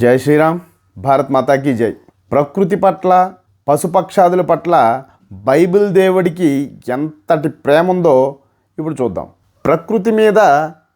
జై శ్రీరామ్ భారత్ మాతాకి జై. ప్రకృతి పట్ల పశుపక్షాదుల పట్ల బైబిల్ దేవుడికి ఎంతటి ప్రేమ ఉందో ఇప్పుడు చూద్దాం. ప్రకృతి మీద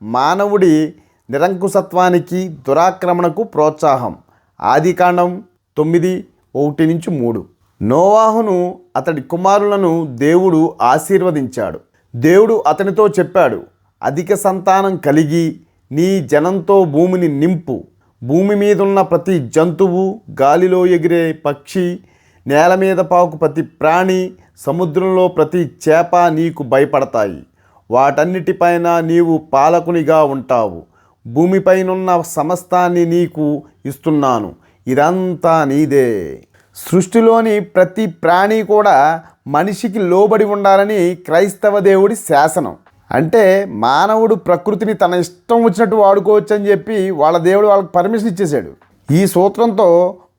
మానవుడి నిరంకుశత్వానికి దురాక్రమణకు ప్రోత్సాహం. ఆదికాండం తొమ్మిది ఒకటి నుంచి మూడు. నోవాహును అతడి కుమారులను దేవుడు ఆశీర్వదించాడు. దేవుడు అతనితో చెప్పాడు అధిక సంతానం కలిగి నీ జనంతో భూమిని నింపు. భూమి మీద ఉన్న ప్రతి జంతువు గాలిలో ఎగిరే పక్షి నేల మీద పాకు ప్రతి ప్రాణి సముద్రంలో ప్రతి చేప నీకు భయపడతాయి. వాటన్నిటిపైన నీవు పాలకునిగా ఉంటావు. భూమిపైనున్న సమస్తాన్ని నీకు ఇస్తున్నాను. ఇదంతా నీదే. సృష్టిలోని ప్రతి ప్రాణి కూడా మనిషికి లోబడి ఉండాలని క్రైస్తవ దేవుడి శాసనం. అంటే మానవుడు ప్రకృతిని తన ఇష్టం వచ్చినట్టు వాడుకోవచ్చు అని చెప్పి వాళ్ళ దేవుడు వాళ్ళకి పర్మిషన్ ఇచ్చేశాడు. ఈ సూత్రంతో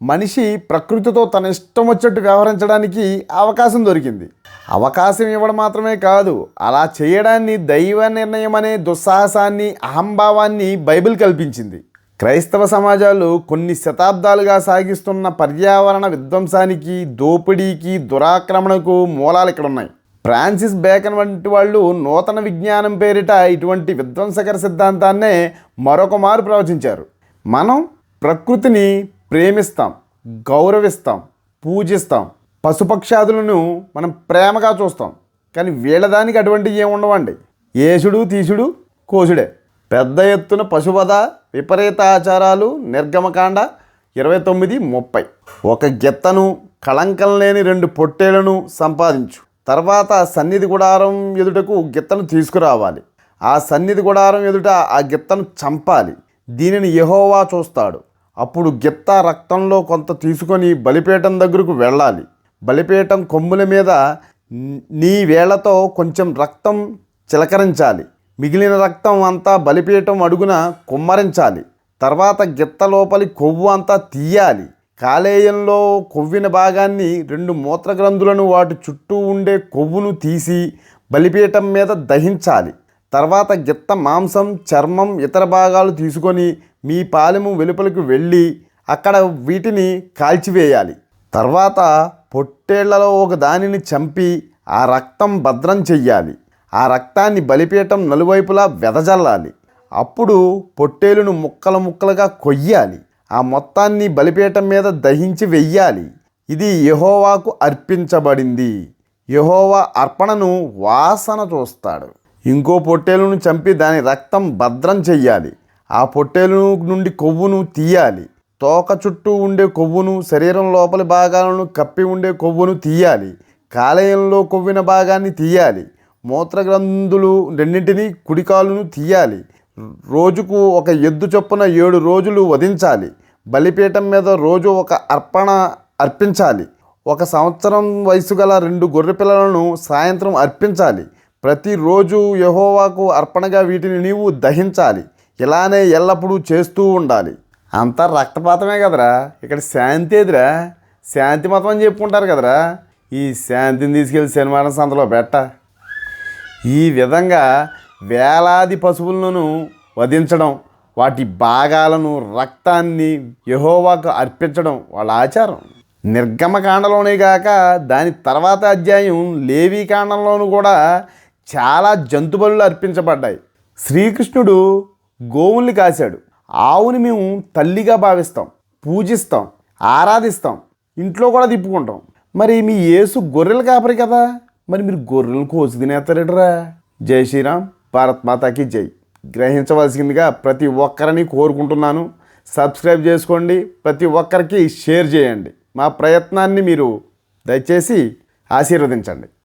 మనిషి ప్రకృతితో తన ఇష్టం వచ్చినట్టు వ్యవహరించడానికి అవకాశం దొరికింది. అవకాశం ఇవ్వడం మాత్రమే కాదు అలా చేయడాన్ని దైవ నిర్ణయం అనే దుస్సాహసాన్ని అహంభావాన్ని బైబిల్ కల్పించింది. క్రైస్తవ సమాజాలు కొన్ని శతాబ్దాలుగా సాగిస్తున్న పర్యావరణ విధ్వంసానికి దోపిడీకి దురాక్రమణకు మూలాలు ఇక్కడ ఉన్నాయి ఫ్రాన్సిస్ బేకన్ వంటి వాళ్ళు నూతన విజ్ఞానం పేరిట ఇటువంటి విధ్వంసకర సిద్ధాంతాన్నే మరొక మారు ప్రవచించారు. మనం ప్రకృతిని ప్రేమిస్తాం గౌరవిస్తాం పూజిస్తాం పశుపక్షాదులను మనం ప్రేమగా చూస్తాం. కానీ వీళ్ళదానికి అటువంటివి ఏముండవండి ఏసుడు తీసుడు కోసుడే. పెద్ద ఎత్తున పశువధ విపరీత ఆచారాలు నిర్గమకాండ ఇరవై తొమ్మిది ముప్పై. ఒక గెత్తను కళంకం లేని రెండు పొట్టేలను సంపాదించు. తర్వాత సన్నిధి గుడారం ఎదుటకు గిత్తను తీసుకురావాలి. ఆ సన్నిధి గుడారం ఎదుట ఆ గిత్తను చంపాలి. దీనిని యహోవా చూస్తాడు. అప్పుడు గిత్త రక్తంలో కొంత తీసుకొని బలిపీఠం దగ్గరకు వెళ్ళాలి. బలిపీఠం కొమ్ముల మీద నీ వేళ్ళతో కొంచెం రక్తం చిలకరించాలి. మిగిలిన రక్తం అంతా బలిపీఠం అడుగున కుమ్మరించాలి. తర్వాత గిత్త లోపలి కొవ్వు అంతా తీయాలి. కాలేయంలో కొవ్విన భాగాన్ని రెండు మూత్రగ్రంథులను వాటి చుట్టూ ఉండే కొవ్వును తీసి బలిపీఠం మీద దహించాలి. తర్వాత గిత్త మాంసం చర్మం ఇతర భాగాలు తీసుకొని మీ పాలెము వెలుపలకు వెళ్ళి అక్కడ వీటిని కాల్చివేయాలి. తర్వాత పొట్టేళ్ళలో ఒక దానిని చంపి ఆ రక్తం భద్రం చెయ్యాలి. ఆ రక్తాన్ని బలిపీఠం నలువైపులా వెదజల్లాలి. అప్పుడు పొట్టేలును ముక్కలు ముక్కలుగా కొయ్యాలి. ఆ మొత్తాన్ని బలిపీఠం మీద దహించి వెయ్యాలి. ఇది యహోవాకు అర్పించబడింది. యహోవా అర్పణను వాసన చూస్తాడు. ఇంకో పొట్టేలును చంపి దాని రక్తం భద్రం చెయ్యాలి. ఆ పొట్టేలు నుండి కొవ్వును తీయాలి. తోక చుట్టూ ఉండే కొవ్వును శరీరం లోపలి భాగాలను కప్పి ఉండే కొవ్వును తీయాలి. కాలేయంలో కొవ్విన భాగాన్ని తీయాలి. మూత్రగ్రంథులు రెండింటినీ కుడికాలును తీయాలి. రోజుకు ఒక ఎద్దు చొప్పున ఏడు రోజులు వధించాలి. బలిపీఠం మీద రోజు ఒక అర్పణ అర్పించాలి. ఒక సంవత్సరం వయసు గల రెండు గొర్రె పిల్లలను సాయంత్రం అర్పించాలి. ప్రతిరోజు యహోవాకు అర్పణగా వీటిని నీవు దహించాలి. ఇలానే ఎల్లప్పుడూ చేస్తూ ఉండాలి. అంతా రక్తపాతమే కదరా? ఇక్కడ శాంతి ఎదురా శాంతి మతం అని చెప్పుకుంటారు కదరా? ఈ శాంతిని తీసుకెళ్ళి శనివారం సంతలో పెట్ట. ఈ విధంగా వేలాది పశువులను వధించడం వాటి భాగాలను రక్తాన్ని యహోవాకు అర్పించడం వాళ్ళ ఆచారం. నిర్గమకాండలోనే కాక దాని తర్వాత అధ్యాయం లేవీ కాండంలోనూ కూడా చాలా జంతుబలు అర్పించబడ్డాయి. శ్రీకృష్ణుడు గోవుల్ని కాశాడు. ఆవుని మేము తల్లిగా భావిస్తాం పూజిస్తాం ఆరాధిస్తాం ఇంట్లో కూడా తిప్పుకుంటాం. మరి మీ యేసు గొర్రెలు కాపరి కదా? మరి మీరు గొర్రెలు కోసి తినేస్తారేటరా? జై శ్రీరామ్ భారత్ మాతాకి జై. గ్రహించవలసిందిగా ప్రతి ఒక్కరిని కోరుకుంటున్నాను. సబ్స్క్రైబ్ చేసుకోండి. ప్రతి ఒక్కరికి షేర్ చేయండి. మా ప్రయత్నాన్ని మీరు దయచేసి ఆశీర్వదించండి.